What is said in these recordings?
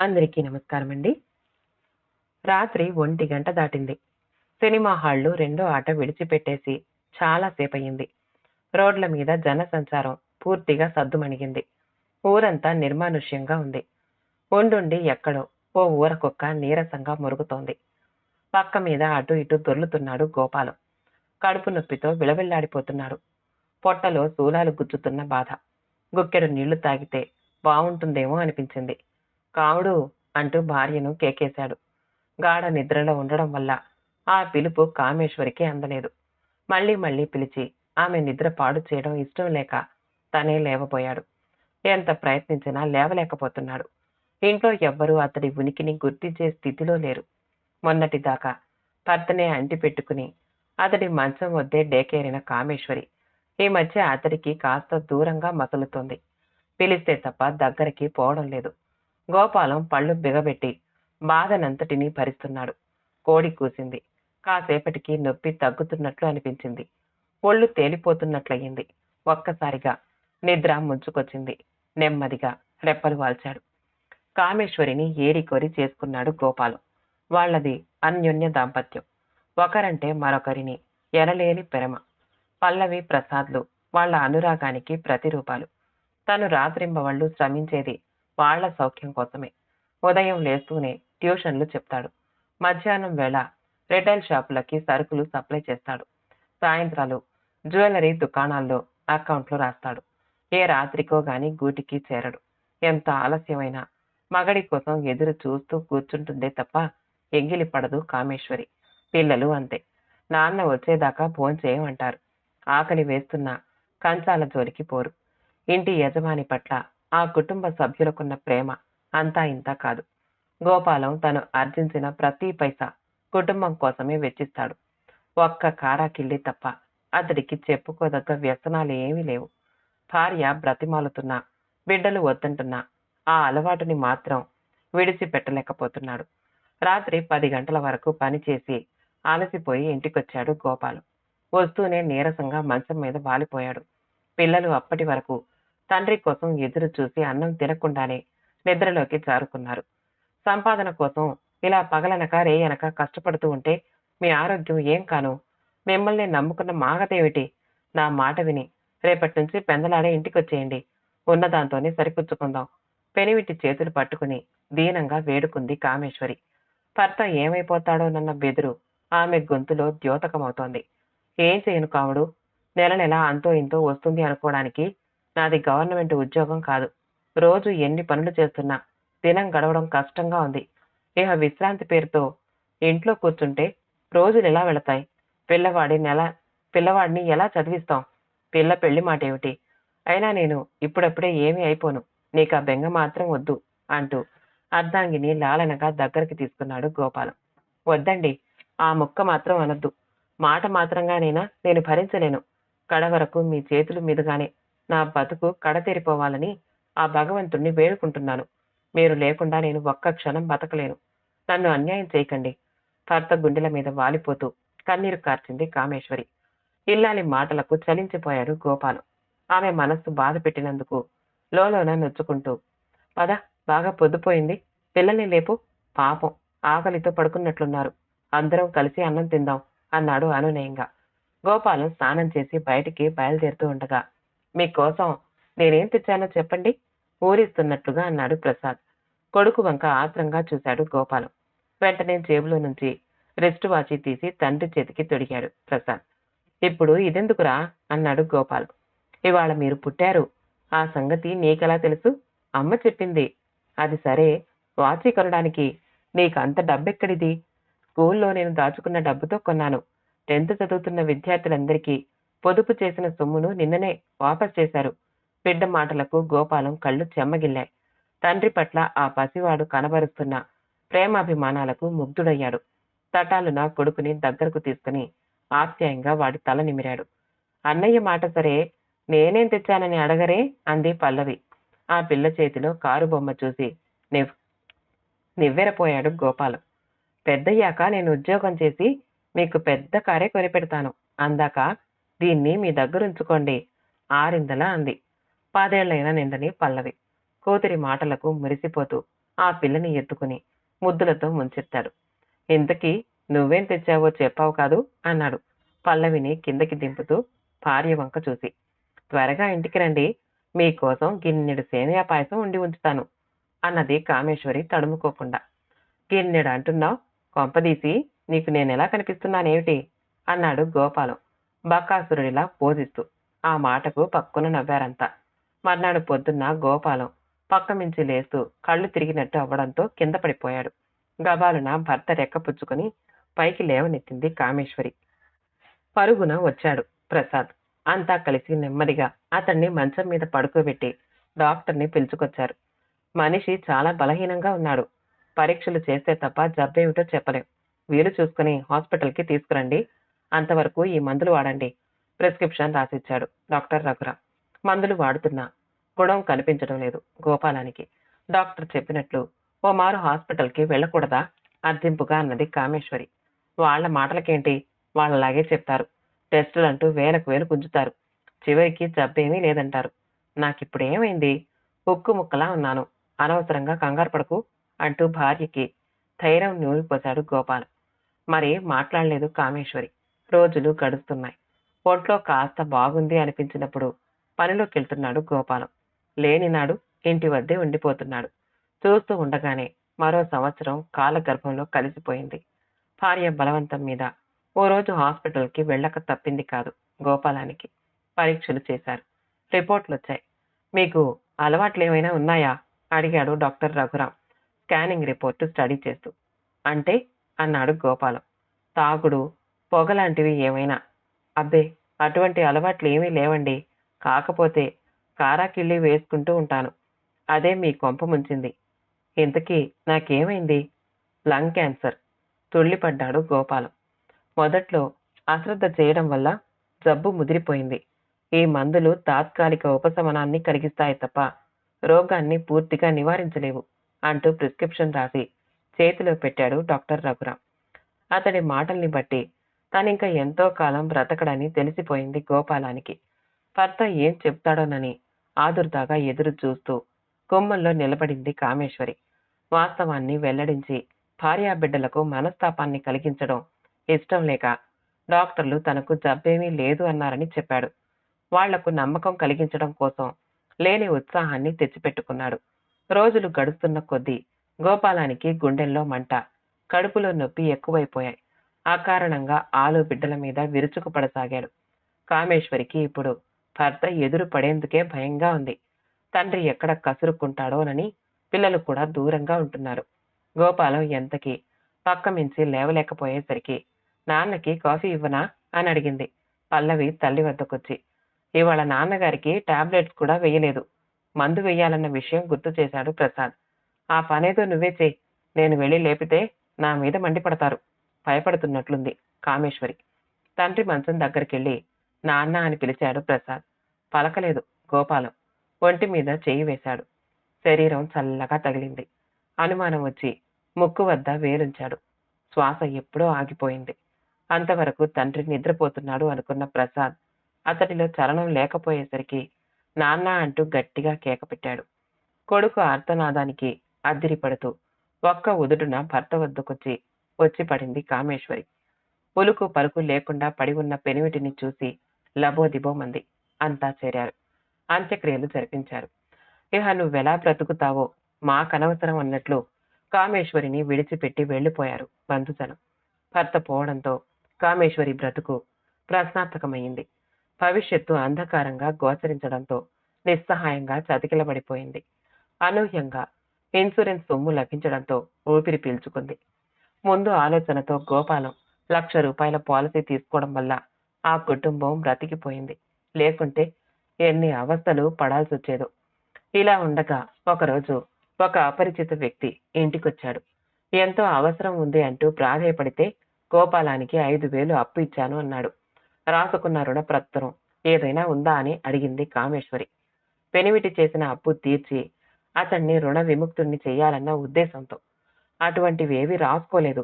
అందరికీ నమస్కారం అండి రాత్రి ఒంటి గంట దాటింది. సినిమా హాళ్ళు రెండో ఆట విడిచిపెట్టేసి చాలా సేపయింది రోడ్ల మీద జన సంచారం పూర్తిగా సద్దుమణిగింది. ఊరంతా నిర్మానుష్యంగా ఉంది. ఒండుండి ఎక్కడో ఓ ఊరకొక్క నీరసంగా మురుగుతోంది. పక్క మీద అటు ఇటు దొర్లుతున్నాడు గోపాలం. కడుపు నొప్పితో విలవిల్లాడిపోతున్నాడు. పొట్టలో శూలాలు గుచ్చుతున్న బాధ. గుక్కెడు నీళ్ళు తాగితే బావుంటుందేమో అనిపించింది. కావుడు అంటూ భార్యను కేకేశాడు. గాఢ నిద్రలో ఉండడం వల్ల ఆ పిలుపు కామేశ్వరికి అందలేదు. మళ్ళీ మళ్ళీ పిలిచి ఆమె నిద్ర పాడు చేయడం ఇష్టం లేక తనే లేవబోయాడు. ఎంత ప్రయత్నించినా లేవలేకపోతున్నాడు. ఇంట్లో ఎవ్వరూ అతడి ఉనికిని గుర్తించే స్థితిలో లేరు. మొన్నటిదాకా భర్తనే అంటి పెట్టుకుని అతడి మంచం వద్దే డేకేరిన కామేశ్వరి ఈ మధ్య అతడికి కాస్త దూరంగా మసలుతోంది. పిలిస్తే తప్ప దగ్గరికి పోవడం లేదు. గోపాలం పళ్ళు బిగబెట్టి బాధనంతటినీ భరిస్తున్నాడు. కోడి కూసింది. కాసేపటికి నొప్పి తగ్గుతున్నట్లు అనిపించింది. ఒళ్ళు తేలిపోతున్నట్లయింది. ఒక్కసారిగా నిద్ర ముంచుకొచ్చింది. నెమ్మదిగా రెప్పలు వాల్చాడు. కామేశ్వరిని ఏరికొరి చేసుకున్నాడు గోపాలం. వాళ్ళది అన్యోన్య దాంపత్యం. ఒకరంటే మరొకరిని ఎనలేని ప్రేమ. పల్లవి ప్రసాద్లు వాళ్ళ అనురాగానికి ప్రతిరూపాలు. తను రాత్రింబవళ్ళు శ్రమించేది వాళ్ళ సౌఖ్యం కోసమే. ఉదయం లేస్తూనే ట్యూషన్లు చెప్తాడు. మధ్యాహ్నం వేళ రిటైల్ షాపులకి సరుకులు సప్లై చేస్తాడు. సాయంత్రాలు జ్యువెలరీ దుకాణాల్లో అకౌంట్లు రాస్తాడు. ఏ రాత్రికో గాని గూటికి చేరడు. ఎంత ఆలస్యమైనా మగడి కోసం ఎదురు చూస్తూ కూర్చుంటుందే తప్ప ఎంగిలి పడదు కామేశ్వరి. పిల్లలు అంతే. నాన్న వచ్చేదాకా భోంచేయమంటారు ఆకలి వేస్తున్నా కంచాల జోలికి పోరు. ఇంటి యజమాని పట్ల ఆ కుటుంబ సభ్యులకున్న ప్రేమ అంతా ఇంత కాదు. గోపాలం తను ఆర్జించిన ప్రతి పైసా కుటుంబం కోసమే వెచ్చిస్తాడు. ఒక్క కారాకిళ్ళి తప్ప అతడికి చెప్పుకోదగ్గ వ్యసనాలు ఏమీ లేవు. భార్య బ్రతిమాలుతున్నా బిడ్డలు వద్దంటున్నా ఆ అలవాటుని మాత్రం విడిచిపెట్టలేకపోతున్నాడు. రాత్రి పది గంటల వరకు పనిచేసి అలసిపోయి ఇంటికొచ్చాడు గోపాలం. వస్తూనే నీరసంగా మంచం మీద వాలిపోయాడు. పిల్లలు అప్పటి వరకు తండ్రి కోసం ఎదురు చూసి అన్నం తినకుండానే నిద్రలోకి జారుకున్నారు. సంపాదన కోసం ఇలా పగలనక రేయనక కష్టపడుతూ ఉంటే మీ ఆరోగ్యం ఏం కాను? మిమ్మల్ని నమ్ముకున్న మాగతేమిటి? నా మాట విని రేపటి నుంచి పెందలాడే ఇంటికొచ్చేయండి. ఉన్నదాంతోనే సరిపుచ్చుకుందాం. పెనివిటి చేతులు పట్టుకుని దీనంగా వేడుకుంది కామేశ్వరి. భర్త ఏమైపోతాడోనన్న బెదురు ఆమె గొంతులో ద్యోతకమవుతోంది. ఏం చేయను కావుడు నెల నెల అంతో ఇంతో వస్తుంది అనుకోవడానికి నాది గవర్నమెంట్ ఉద్యోగం కాదు. రోజు ఎన్ని పనులు చేస్తున్నా దినం గడవడం కష్టంగా ఉంది. ఇహ విశ్రాంతి పేరుతో ఇంట్లో కూర్చుంటే రోజులు ఎలా వెళతాయి? పిల్లవాడి నెల పిల్లవాడిని ఎలా చదివిస్తాం? పిల్ల పెళ్ళి మాట ఏమిటి? అయినా నేను ఇప్పుడప్పుడే ఏమీ అయిపోను. నీకు ఆ బెంగ మాత్రం వద్దు అంటూ అర్ధాంగిని లాలనగా దగ్గరికి తీసుకున్నాడు గోపాలం. వద్దండి ఆ ముక్క మాత్రం అనొద్దు. మాట మాత్రంగానైనా నేను భరించలేను. కడవరకు మీ చేతుల మీదుగానే నా బతుకు కడతేరిపోవాలని ఆ భగవంతుణ్ణి వేడుకుంటున్నాను. మీరు లేకుండా నేను ఒక్క క్షణం బతకలేను. నన్ను అన్యాయం చేయకండి. భర్త గుండెల మీద వాలిపోతూ కన్నీరు కార్చింది కామేశ్వరి. ఇల్లాలి మాటలకు చలించిపోయాడు గోపాలు. ఆమె మనస్సు బాధ పెట్టినందుకు లోలోన నొచ్చుకుంటూ పద బాగా పొద్దుపోయింది. పిల్లల్ని లేపు. పాపం. ఆకలితో పడుకున్నట్లున్నారు. అందరం కలిసి అన్నం తిందాం అన్నాడు అనునయంగా. గోపాలం స్నానం చేసి బయటికి బయలుదేరుతూ ఉండగా మీకోసం నేనేం తెచ్చానో చెప్పండి ఊరిస్తున్నట్లుగా అన్నాడు ప్రసాద్. కొడుకు వంక ఆత్రంగా చూశాడు గోపాలం. వెంటనే జేబులో నుంచి రెస్ట్ వాచి తీసి తండ్రి చేతికి తొడిగాడు ప్రసాద్. ఇప్పుడు ఇదెందుకురా? అన్నాడు గోపాల్. ఇవాళ మీరు పుట్టారు. ఆ సంగతి నీకెలా తెలుసు? అమ్మ చెప్పింది. అది సరే. వాచి కొనడానికి నీకు అంత డబ్బెక్కడిది? స్కూల్లో నేను దాచుకున్న డబ్బుతో కొన్నాను. టెన్త్ చదువుతున్న విద్యార్థులందరికీ పొదుపు చేసిన సొమ్మును నిన్ననే వాపస్ చేశారు. బిడ్డ మాటలకు గోపాలం కళ్ళు చెమ్మగిల్లాయి. తండ్రి పట్ల ఆ పసివాడు కనబరుస్తున్న ప్రేమాభిమానాలకు ముగ్ధుడయ్యాడు. తటాలున కొడుకుని దగ్గరకు తీసుకుని ఆప్యాయంగా వాడి తల నిమిరాడు. అన్నయ్య మాట సరే నేనేం తెచ్చానని అడగరే? అంది పల్లవి. ఆ పిల్ల చేతిలో కారు బొమ్మ చూసి నివ్ నివ్వెరపోయాడు గోపాలం. పెద్దయ్యాక నేను ఉద్యోగం చేసి మీకు పెద్ద కారే కొనిపెడతాను అందాక దీన్ని మీ దగ్గరుంచుకోండి ఆరిందలా అంది. పాదేళ్ళైన నిందని పల్లవి. కూతురి మాటలకు మురిసిపోతూ ఆ పిల్లని ఎత్తుకుని ముద్దులతో ముంచెత్తాడు. ఇంతకీ నువ్వేం తెచ్చావో చెప్పావు కాదు? అన్నాడు. పల్లవిని కిందకి దింపుతూ భార్య వంక చూసి. త్వరగా ఇంటికి రండి. మీకోసం గిన్నెడు సేమియా పాయసం ఉండి ఉంచుతాను అన్నది కామేశ్వరి తడుముకోకుండా. గిన్నెడు అంటున్నావు? కొంపదీసి నీకు నేనెలా కనిపిస్తున్నానేమిటి? అన్నాడు గోపాలం. బకాసురుడిలా పోజిస్తూ ఆ మాటకు పక్కున నవ్వారంతా. మర్నాడు పొద్దున్న గోపాలం పక్కమించి లేస్తూ కళ్ళు తిరిగినట్టు అవ్వడంతో కింద పడిపోయాడు. గబాలున భర్త రెక్కపుచ్చుకొని పైకి లేవనెత్తింది కామేశ్వరి. పరుగున వచ్చాడు ప్రసాద్. అంతా కలిసి నెమ్మదిగా అతన్ని మంచం మీద పడుకోబెట్టి డాక్టర్ని పిలుచుకొచ్చారు. మనిషి చాలా బలహీనంగా ఉన్నాడు. పరీక్షలు చేస్తే తప్ప జబ్బేమిటో చెప్పలేం. వీలు చూసుకుని హాస్పిటల్కి తీసుకురండి. అంతవరకు ఈ మందులు వాడండి. ప్రిస్క్రిప్షన్ రాసిచ్చాడు డాక్టర్ రఘురాం. మందులు వాడుతున్నా గుణం కనిపించడం లేదు గోపాలానికి. డాక్టర్ చెప్పినట్లు ఓ మారు హాస్పిటల్కి వెళ్ళకూడదా? అర్ధింపుగా అన్నది కామేశ్వరి. వాళ్ళ మాటలకేంటి? వాళ్ళలాగే చెప్తారు. టెస్టులంటూ వేలకు వేలు గుంజుతారు. చివరికి జబ్బేమీ లేదంటారు. నాకిప్పుడేమైంది? ఉక్కు ముక్కలా ఉన్నాను. అనవసరంగా కంగారు పడకు అంటూ భార్యకి ధైర్యం నూరిపోశాడు గోపాల్. మరి మాట్లాడలేదు కామేశ్వరి. రోజులు గడుస్తున్నాయి. ఒంట్లో కాస్త బాగుంది అనిపించినప్పుడు పనిలోకి వెళ్తున్నాడు గోపాలం. లేనినాడు ఇంటి వద్దే ఉండిపోతున్నాడు. చూస్తూ ఉండగానే మరో సంవత్సరం కాలగర్భంలో కలిసిపోయింది. భార్య బలవంతం మీద ఓ రోజు హాస్పిటల్కి వెళ్ళక తప్పింది కాదు గోపాలానికి. పరీక్షలు చేశారు. రిపోర్ట్లు వచ్చాయి మీకు అలవాట్లు ఏమైనా ఉన్నాయా? అడిగాడు doctor Raghuram scanning report study చేస్తూ. అంటే? అన్నాడు గోపాలం. తాగుడు పొగలాంటివి ఏమైనా? అబ్బే అటువంటి అలవాట్లు ఏమీ లేవండి. కాకపోతే కారాకిళ్ళి వేసుకుంటూ ఉంటాను. అదే మీ కొంప ముంచింది. ఇంతకీ నాకేమైంది? Lung cancer. తుళ్ళిపడ్డాడు గోపాలం. మొదట్లో అశ్రద్ధ చేయడం వల్ల జబ్బు ముదిరిపోయింది. ఈ మందులు తాత్కాలిక ఉపశమనాన్ని కలిగిస్తాయి తప్ప రోగాన్ని పూర్తిగా నివారించలేవు అంటూ ప్రిస్క్రిప్షన్ రాసి చేతిలో పెట్టాడు డాక్టర్ రఘురాం. అతడి మాటల్ని బట్టి తనింక ఎంతో కాలం బ్రతకడని తెలిసిపోయింది గోపాలానికి. భర్త ఏం చెప్తాడోనని ఆదుర్దాగా ఎదురు చూస్తూ గుమ్మంలో నిలబడింది కామేశ్వరి. వాస్తవాన్ని వెల్లడించి భార్యాబిడ్డలకు మనస్తాపాన్ని కలిగించడం ఇష్టం లేక డాక్టర్లు తనకు జబ్బేమీ లేదు అన్నారని చెప్పాడు. వాళ్ళకు నమ్మకం కలిగించడం కోసం లేని ఉత్సాహాన్ని తెచ్చిపెట్టుకున్నాడు. రోజులు గడుస్తున్న కొద్దీ గోపాలానికి గుండెల్లో మంట కడుపులో నొప్పి ఎక్కువైపోయాయి. ఆ కారణంగా ఆలు బిడ్డల మీద విరుచుకుపడసాగాడు. కామేశ్వరికి ఇప్పుడు భర్త ఎదురు పడేందుకే భయంగా ఉంది. తండ్రి ఎక్కడ కసురుకుంటాడోనని పిల్లలు కూడా దూరంగా ఉంటున్నారు. గోపాలం ఎంతకి పక్క మించి లేవలేకపోయేసరికి నాన్నకి కాఫీ ఇవ్వనా? అని అడిగింది. పల్లవి తల్లి వద్దకొచ్చి ఇవాళ నాన్నగారికి టాబ్లెట్స్ కూడా వేయలేదు. మందు వేయాలన్న విషయం గుర్తు చేశాడు ప్రసాద్. ఆ పనేదో నువ్వే చేయి. నేను వెళ్ళి లేపితే నా మీద మండిపడతారు. భయపడుతున్నట్లుంది కామేశ్వరి. తండ్రి మంచం దగ్గరికెళ్ళి నాన్న అని పిలిచాడు ప్రసాద్. పలకలేదు గోపాలం. ఒంటి మీద చేయి వేశాడు. శరీరం చల్లగా తగిలింది. అనుమానం వచ్చి ముక్కు వద్ద వేలుంచాడు శ్వాస ఎప్పుడో ఆగిపోయింది. అంతవరకు తండ్రి నిద్రపోతున్నాడు అనుకున్న ప్రసాద్ అతడిలో చలనం లేకపోయేసరికి నాన్న అంటూ గట్టిగా కేకపెట్టాడు కొడుకు ఆర్తనాదానికి అద్దిరిపడుతూ ఒక్క ఉదుటున భర్త వద్దకొచ్చి వచ్చి పడింది కామేశ్వరి. పులుకు పలుకు లేకుండా పడి ఉన్న పెనిమిటిని చూసి లబోదిబోమంది అంతా చేరారు. అంత్యక్రియలు జరిపించారు. ఇహ నువ్వెలా బ్రతుకుతావో మాకనవసరం అన్నట్లు కామేశ్వరిని విడిచిపెట్టి వెళ్ళిపోయారు బంధుజనం. భర్త పోవడంతో కామేశ్వరి బ్రతుకు ప్రశ్నార్థకమైంది. భవిష్యత్తు అంధకారంగా గోచరించడంతో నిస్సహాయంగా చతికిలబడిపోయింది. అనూహ్యంగా ఇన్సూరెన్స్ సొమ్ము లభించడంతో ఊపిరి పీల్చుకుంది. ముందు ఆలోచనతో గోపాలం లక్ష రూపాయల పాలసీ తీసుకోవడం వల్ల ఆ కుటుంబం బ్రతికిపోయింది. లేకుంటే ఎన్ని అవస్థలు పడాల్సి వచ్చేదో. ఇలా ఉండగా ఒకరోజు ఒక అపరిచిత వ్యక్తి ఇంటికొచ్చాడు. ఎంతో అవసరం ఉంది అంటూ ప్రాధేయపడితే గోపాలానికి ఐదు వేలు అప్పు ఇచ్చాను అన్నాడు. రాసుకున్న రుణపత్రం ఏదైనా ఉందా అని అడిగింది కామేశ్వరి. పెనిమిటి చేసిన అప్పు తీర్చి అతన్ని రుణ విముక్తుణ్ణి చేయాలన్న ఉద్దేశంతో అటువంటివి ఏవి రాసుకోలేదు.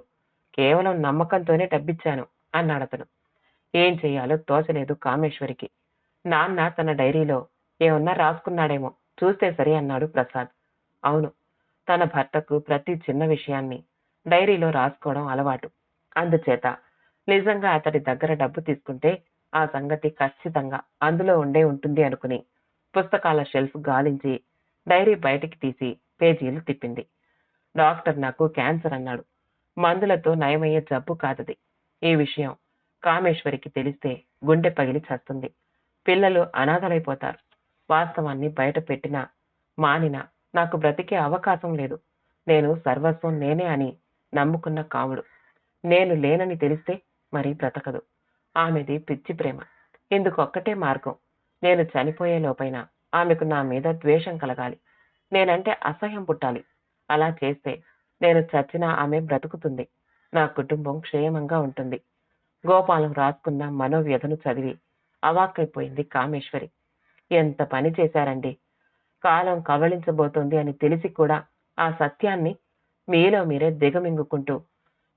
కేవలం నమ్మకంతోనే డబ్బిచ్చాను అన్నాడతను ఏం చెయ్యాలో తోచలేదు కామేశ్వరికి. నాన్న తన డైరీలో ఏమన్నా రాసుకున్నాడేమో చూస్తే సరి అన్నాడు ప్రసాద్. అవును తన భర్తకు ప్రతి చిన్న విషయాన్ని డైరీలో రాసుకోవడం అలవాటు. అందుచేత నిజంగా అతడి దగ్గర డబ్బు తీసుకుంటే ఆ సంగతి ఖచ్చితంగా అందులో ఉండే ఉంటుంది అనుకుని పుస్తకాల షెల్ఫ్ గాలించి డైరీ బయటికి తీసి పేజీలు తిప్పింది. డాక్టర్ నాకు క్యాన్సర్ అన్నాడు. మందులతో నయమయ్యే జబ్బు కాదది. ఈ విషయం కామేశ్వరికి తెలిస్తే గుండె పగిలి చస్తుంది. పిల్లలు అనాథలైపోతారు. వాస్తవాన్ని బయట పెట్టినా మానినా నాకు బ్రతికే అవకాశం లేదు. నేను సర్వస్వం నేనే అని నమ్ముకున్న కాముడు. నేను లేనని తెలిస్తే మరి బ్రతకదు. ఆమెది పిచ్చి ప్రేమ. ఇందుకొక్కటే మార్గం. నేను చనిపోయే లోపైన ఆమెకు నా మీద ద్వేషం కలగాలి. నేనంటే అసహ్యం పుట్టాలి. అలా చేస్తే నేను చచ్చినా ఆమె బ్రతుకుతుంది. నా కుటుంబం క్షేమంగా ఉంటుంది. గోపాలం రాసుకున్న మనోవ్యధను చదివి అవాక్కైపోయింది కామేశ్వరి. ఎంత పని చేశారండి? కాలం కవళించబోతోంది అని తెలిసి కూడా ఆ సత్యాన్ని మీలో మీరే దిగమింగుకుంటూ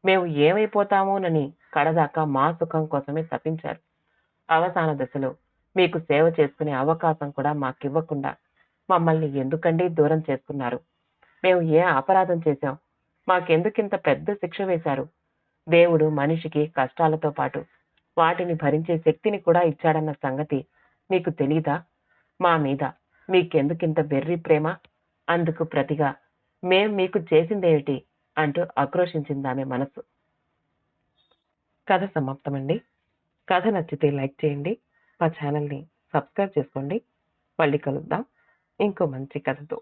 మేము ఏమైపోతామోనని కడదాకా మా సుఖం కోసమే తప్పించారు. అవసాన దశలో మీకు సేవ చేసుకునే అవకాశం కూడా మాకివ్వకుండా మమ్మల్ని ఎందుకండి దూరం చేసుకున్నారు? మేము ఏ అపరాధం చేశాం? మాకెందుకింత పెద్ద శిక్ష వేశారు? దేవుడు మనిషికి కష్టాలతో పాటు వాటిని భరించే శక్తిని కూడా ఇచ్చాడన్న సంగతి మీకు తెలీదా? మా మీద మీకెందుకింత బెర్రి ప్రేమ? అందుకు ప్రతిగా మేం మీకు చేసిందేమిటి? అంటూ ఆక్రోషించిందామె మనసు కథ సమాప్తమండి. కథ నచ్చితే లైక్ చేయండి. మా ఛానల్ని సబ్స్క్రైబ్ చేసుకోండి. మళ్ళీ కలుద్దాం. ఇంకో మంచి కథతో.